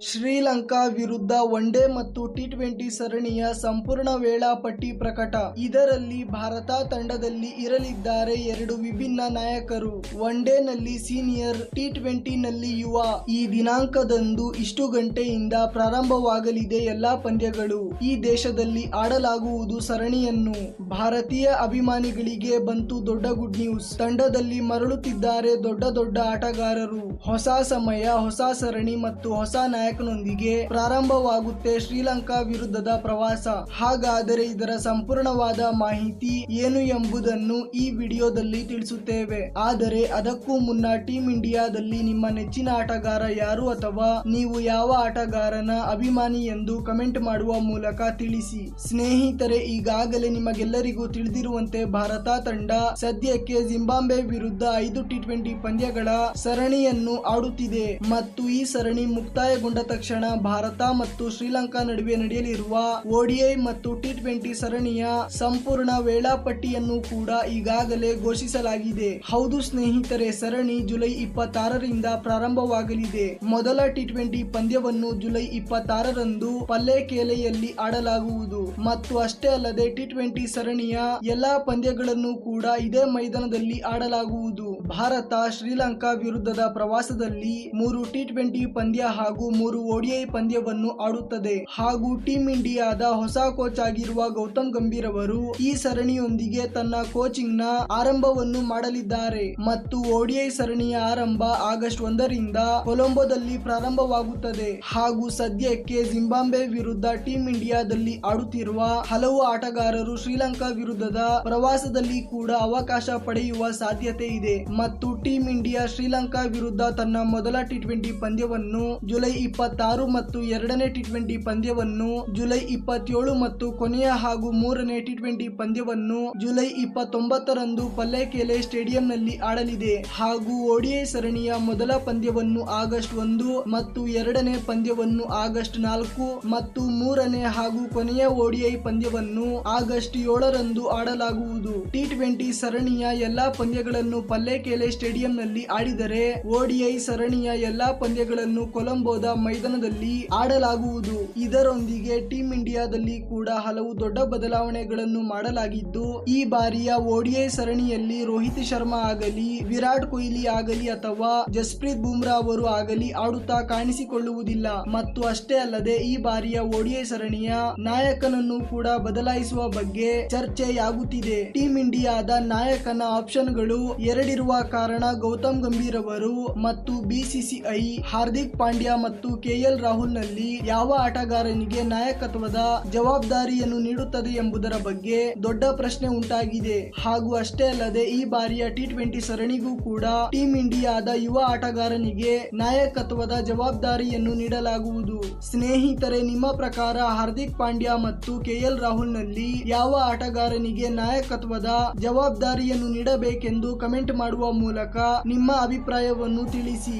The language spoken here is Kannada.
ಶ್ರೀಲಂಕಾ ವಿರುದ್ಧ ಒನ್ಡೇ ಮತ್ತು ಟಿ ಟ್ವೆಂಟಿ ಸರಣಿಯ ಸಂಪೂರ್ಣ ವೇಳಾಪಟ್ಟಿ ಪ್ರಕಟ. ಇದರಲ್ಲಿ ಭಾರತ ತಂಡದಲ್ಲಿ ಇರಲಿದ್ದಾರೆ ಎರಡು ವಿಭಿನ್ನ ನಾಯಕರು. ಒನ್ಡೇನಲ್ಲಿ ಸೀನಿಯರ್ ಟಿ ಟ್ವೆಂಟಿನಲ್ಲಿ ಯುವ. ಈ ದಿನಾಂಕದಂದು ಇಷ್ಟು ಗಂಟೆಯಿಂದ ಪ್ರಾರಂಭವಾಗಲಿದೆ ಎಲ್ಲಾ ಪಂದ್ಯಗಳು. ಈ ದೇಶದಲ್ಲಿ ಆಡಲಾಗುವುದು ಸರಣಿಯನ್ನು. ಭಾರತೀಯ ಅಭಿಮಾನಿಗಳಿಗೆ ಬಂತು ದೊಡ್ಡ ಗುಡ್ ನ್ಯೂಸ್ ತಂಡದಲ್ಲಿ ಮರಳುತ್ತಿದ್ದಾರೆ ದೊಡ್ಡ ದೊಡ್ಡ ಆಟಗಾರರು. ಹೊಸ ಸಮಯ, ಹೊಸ ಸರಣಿ ಮತ್ತು ಹೊಸ ನಾಯಕನೊಂದಿಗೆ ಪ್ರಾರಂಭವಾಗುತ್ತೆ ಶ್ರೀಲಂಕಾ ವಿರುದ್ಧದ ಪ್ರವಾಸ. ಹಾಗಾದರೆ ಇದರ ಸಂಪೂರ್ಣವಾದ ಮಾಹಿತಿ ಏನು ಎಂಬುದನ್ನು ಈ ವಿಡಿಯೋದಲ್ಲಿ ತಿಳಿಸುತ್ತೇವೆ. ಆದರೆ ಅದಕ್ಕೂ ಮುನ್ನ ಟೀಂ ಇಂಡಿಯಾದಲ್ಲಿ ನಿಮ್ಮ ನೆಚ್ಚಿನ ಆಟಗಾರ ಯಾರು ಅಥವಾ ನೀವು ಯಾವ ಆಟಗಾರನ ಅಭಿಮಾನಿ ಎಂದು ಕಮೆಂಟ್ ಮಾಡುವ ಮೂಲಕ ತಿಳಿಸಿ. ಸ್ನೇಹಿತರೆ, ಈಗಾಗಲೇ ನಿಮಗೆಲ್ಲರಿಗೂ ತಿಳಿದಿರುವಂತೆ ಭಾರತ ತಂಡ ಸದ್ಯಕ್ಕೆ ಜಿಂಬಾಬ್ವೆ ವಿರುದ್ಧ ಐದು ಟಿ ಟ್ವೆಂಟಿ ಪಂದ್ಯಗಳ ಸರಣಿಯನ್ನು ಆಡುತ್ತಿದೆ. ಮತ್ತು ಈ ಸರಣಿ ಮುಕ್ತಾಯಗೊಂಡ ತಕ್ಷಣ ಭಾರತ ಮತ್ತು ಶ್ರೀಲಂಕಾ ನಡುವೆ ನಡೆಯಲಿರುವ ಓಡಿಐ ಮತ್ತು ಟಿ ಟ್ವೆಂಟಿ ಸರಣಿಯ ಸಂಪೂರ್ಣ ವೇಳಾಪಟ್ಟಿಯನ್ನು ಕೂಡ ಈಗಾಗಲೇ ಘೋಷಿಸಲಾಗಿದೆ. ಹೌದು ಸ್ನೇಹಿತರೆ, ಸರಣಿ ಜುಲೈ ಇಪ್ಪತ್ತಾರರಿಂದ ಪ್ರಾರಂಭವಾಗಲಿದೆ. ಮೊದಲ ಟಿ ಟ್ವೆಂಟಿ ಪಂದ್ಯವನ್ನು ಜುಲೈ ಇಪ್ಪತ್ತಾರರಂದು ಪಲ್ಲೆಕೇಲೆಯಲ್ಲಿ ಆಡಲಾಗುವುದು. ಮತ್ತು ಅಷ್ಟೇ ಅಲ್ಲದೆ ಟಿ ಟ್ವೆಂಟಿ ಸರಣಿಯ ಎಲ್ಲಾ ಪಂದ್ಯಗಳನ್ನು ಕೂಡ ಇದೇ ಮೈದಾನದಲ್ಲಿ ಆಡಲಾಗುವುದು. ಭಾರತ ಶ್ರೀಲಂಕಾ ವಿರುದ್ಧದ ಪ್ರವಾಸದಲ್ಲಿ ಮೂರು ಟಿ ಟ್ವೆಂಟಿ ಪಂದ್ಯ ಹಾಗೂ ಮೂರು ಒಡಿಐ ಪಂದ್ಯವನ್ನು ಆಡುತ್ತದೆ. ಹಾಗೂ ಟೀಂ ಇಂಡಿಯಾದ ಹೊಸ ಕೋಚ್ ಆಗಿರುವ ಗೌತಮ್ ಗಂಭೀರ್ ಅವರು ಈ ಸರಣಿಯೊಂದಿಗೆ ತನ್ನ ಕೋಚಿಂಗ್ನ ಆರಂಭವನ್ನು ಮಾಡಲಿದ್ದಾರೆ. ಮತ್ತು ಒಡಿಐ ಸರಣಿಯ ಆರಂಭ ಆಗಸ್ಟ್ ಒಂದರಿಂದ ಕೊಲಂಬೋದಲ್ಲಿ ಪ್ರಾರಂಭವಾಗುತ್ತದೆ. ಹಾಗೂ ಸದ್ಯಕ್ಕೆ ಜಿಂಬಾಬ್ವೆ ವಿರುದ್ಧ ಟೀಂ ಇಂಡಿಯಾದಲ್ಲಿ ಆಡುತ್ತಿರುವ ಹಲವು ಆಟಗಾರರು ಶ್ರೀಲಂಕಾ ವಿರುದ್ಧದ ಪ್ರವಾಸದಲ್ಲಿ ಕೂಡ ಅವಕಾಶ ಪಡೆಯುವ ಸಾಧ್ಯತೆ ಇದೆ. ಮತ್ತು ಟೀಂ ಇಂಡಿಯಾ ಶ್ರೀಲಂಕಾ ವಿರುದ್ಧ ತನ್ನ ಮೊದಲ ಟಿ ಟ್ವೆಂಟಿ ಪಂದ್ಯವನ್ನು ಜುಲೈ ಇಪ್ಪತ್ತಾರು ಮತ್ತು ಎರಡನೇ ಟಿ ಟ್ವೆಂಟಿ ಪಂದ್ಯವನ್ನು ಜುಲೈ ಇಪ್ಪತ್ತೇಳು ಮತ್ತು ಕೊನೆಯ ಹಾಗೂ ಮೂರನೇ ಟಿ ಟ್ವೆಂಟಿ ಪಂದ್ಯವನ್ನು ಜುಲೈ ಇಪ್ಪತ್ತೊಂಬತ್ತರಂದು ಪಲ್ಲೆಕೆಲೆ ಸ್ಟೇಡಿಯಂನಲ್ಲಿ ಆಡಲಿದೆ. ಹಾಗೂ ಓಡಿಐ ಸರಣಿಯ ಮೊದಲ ಪಂದ್ಯವನ್ನು ಆಗಸ್ಟ್ ಒಂದು ಮತ್ತು ಎರಡನೇ ಪಂದ್ಯವನ್ನು ಆಗಸ್ಟ್ ನಾಲ್ಕು ಮತ್ತು ಮೂರನೇ ಹಾಗೂ ಕೊನೆಯ ಓಡಿಐ ಪಂದ್ಯವನ್ನು ಆಗಸ್ಟ್ ಏಳರಂದು ಆಡಲಾಗುವುದು. ಟಿ ಟ್ವೆಂಟಿ ಸರಣಿಯ ಎಲ್ಲಾ ಪಂದ್ಯಗಳನ್ನು ಪಲ್ಲೆಕೆಲೆ ಸ್ಟೇಡಿಯಂನಲ್ಲಿ ಆಡಿದರೆ ಓಡಿಐ ಸರಣಿಯ ಎಲ್ಲಾ ಪಂದ್ಯಗಳನ್ನು ಕೊಲಂಬೋದ ಮೈದಾನದಲ್ಲಿ ಆಡಲಾಗುವುದು. ಇದರೊಂದಿಗೆ ಟೀಂ ಇಂಡಿಯಾದಲ್ಲಿ ಕೂಡ ಹಲವು ದೊಡ್ಡ ಬದಲಾವಣೆಗಳನ್ನು ಮಾಡಲಾಗಿದ್ದು, ಈ ಬಾರಿಯ ಓಡಿಐ ಸರಣಿಯಲ್ಲಿ ರೋಹಿತ್ ಶರ್ಮಾ ಆಗಲಿ, ವಿರಾಟ್ ಕೊಹ್ಲಿ ಆಗಲಿ ಅಥವಾ ಜಸ್ಪ್ರೀತ್ ಬುಮ್ರಾ ಅವರು ಆಗಲಿ ಆಡುತ್ತಾ ಕಾಣಿಸಿಕೊಳ್ಳುವುದಿಲ್ಲ. ಮತ್ತು ಅಷ್ಟೇ ಅಲ್ಲದೆ ಈ ಬಾರಿಯ ಓಡಿಐ ಸರಣಿಯ ನಾಯಕನನ್ನು ಕೂಡ ಬದಲಾಯಿಸುವ ಬಗ್ಗೆ ಚರ್ಚೆಯಾಗುತ್ತಿದೆ. ಟೀಂ ಇಂಡಿಯಾದ ನಾಯಕನ ಆಪ್ಷನ್ಗಳು ಎರಡಿರುವ ಕಾರಣ ಗೌತಮ್ ಗಂಭೀರ್ ಅವರು ಮತ್ತು ಬಿಸಿಸಿಐ ಹಾರ್ದಿಕ್ ಪಾಂಡ್ಯ ಮತ್ತು ಕೆಎಲ್ ರಾಹುಲ್ನಲ್ಲಿ ಯಾವ ಆಟಗಾರನಿಗೆ ನಾಯಕತ್ವದ ಜವಾಬ್ದಾರಿಯನ್ನು ನೀಡುತ್ತದೆ ಎಂಬುದರ ಬಗ್ಗೆ ದೊಡ್ಡ ಪ್ರಶ್ನೆ ಉಂಟಾಗಿದೆ. ಹಾಗೂ ಅಷ್ಟೇ ಅಲ್ಲದೆ ಈ ಬಾರಿಯ ಟಿ ಟ್ವೆಂಟಿ ಸರಣಿಗೂ ಕೂಡ ಟೀಂ ಇಂಡಿಯಾದ ಯುವ ಆಟಗಾರನಿಗೆ ನಾಯಕತ್ವದ ಜವಾಬ್ದಾರಿಯನ್ನು ನೀಡಲಾಗುವುದು. ಸ್ನೇಹಿತರೆ, ನಿಮ್ಮ ಪ್ರಕಾರ ಹಾರ್ದಿಕ್ ಪಾಂಡ್ಯ ಮತ್ತು ಕೆಎಲ್ ರಾಹುಲ್ನಲ್ಲಿ ಯಾವ ಆಟಗಾರನಿಗೆ ನಾಯಕತ್ವದ ಜವಾಬ್ದಾರಿಯನ್ನು ನೀಡಬೇಕೆಂದು ಕಮೆಂಟ್ ಮಾಡುವ ಮೂಲಕ ನಿಮ್ಮ ಅಭಿಪ್ರಾಯವನ್ನು ತಿಳಿಸಿ.